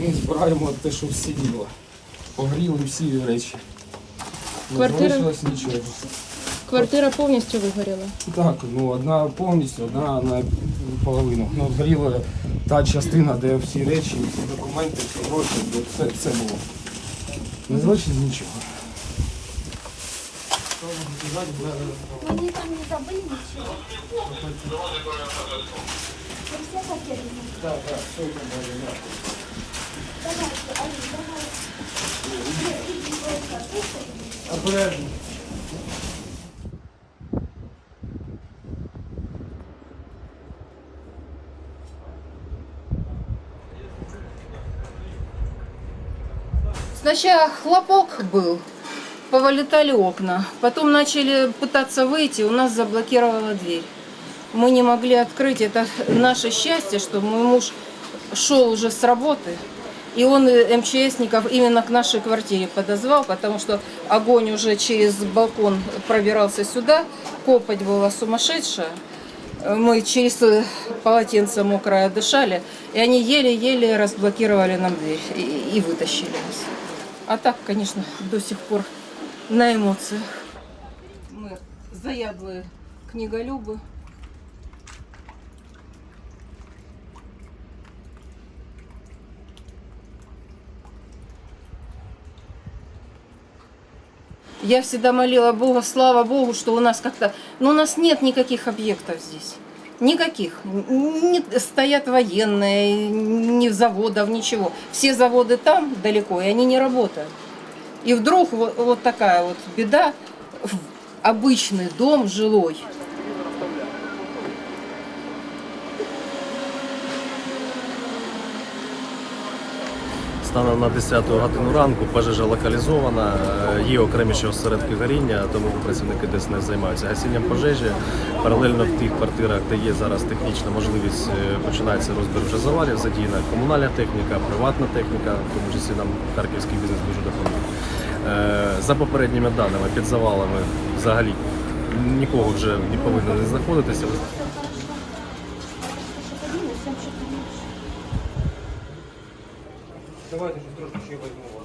ми збираємо те, що всіліло. Погріли всі речі. Не Квартира? залишилось нічого. Квартира повністю вигоріла. Так, ну одна повністю, одна на половину. Ну, згоріла та частина, де всі речі, всі документи, всі гроші, де все, все було. Не залишилось нічого. Они там не забыли ничего. Вы все хотели? Так, так, все Сначала хлопок был, повылетали окна. Потом начали пытаться выйти, у нас заблокировала дверь. Мы не могли открыть. Это наше счастье, что мой муж шел уже с работы. И он э, МЧСников именно к нашей квартире подозвал, потому что огонь уже через балкон пробирался сюда, копоть была сумасшедшая. Э, Мы через э, полотенце мокрое дышали, и они еле-еле разблокировали нам дверь и, и вытащили нас. А так, конечно, до сих пор на эмоциях. Мы заядлые книголюбы. Я всегда молила Бога, слава Богу, что у нас как-то... Но у нас нет никаких объектов здесь. Никаких. Не стоят военные, ни заводов, ничего. Все заводы там далеко, и они не работают. И вдруг вот, вот такая вот беда, обычный дом жилой. Станом на 10 годину ранку пожежа локалізована, е, є окремі ще осередки горіння, тому працівники ДСНС займаються гасінням пожежі. Паралельно в тих квартирах, де є зараз технічна можливість, е, починається розбір вже завалів, задіяна комунальна техніка, приватна техніка, в тому числі нам харківський бізнес дуже допоміг. Е, За попередніми даними, під завалами взагалі нікого вже не повинно не знаходитися. Давайте щось трошки ще візьмемо.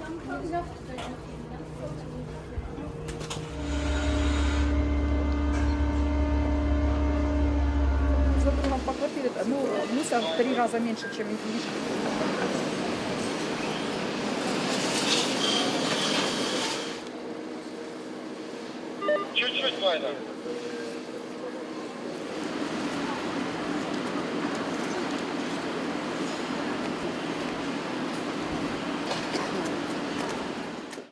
Зато нам по квартире, ну, мусор в три раза меньше, чем в Мишке. Чуть-чуть, Вайна.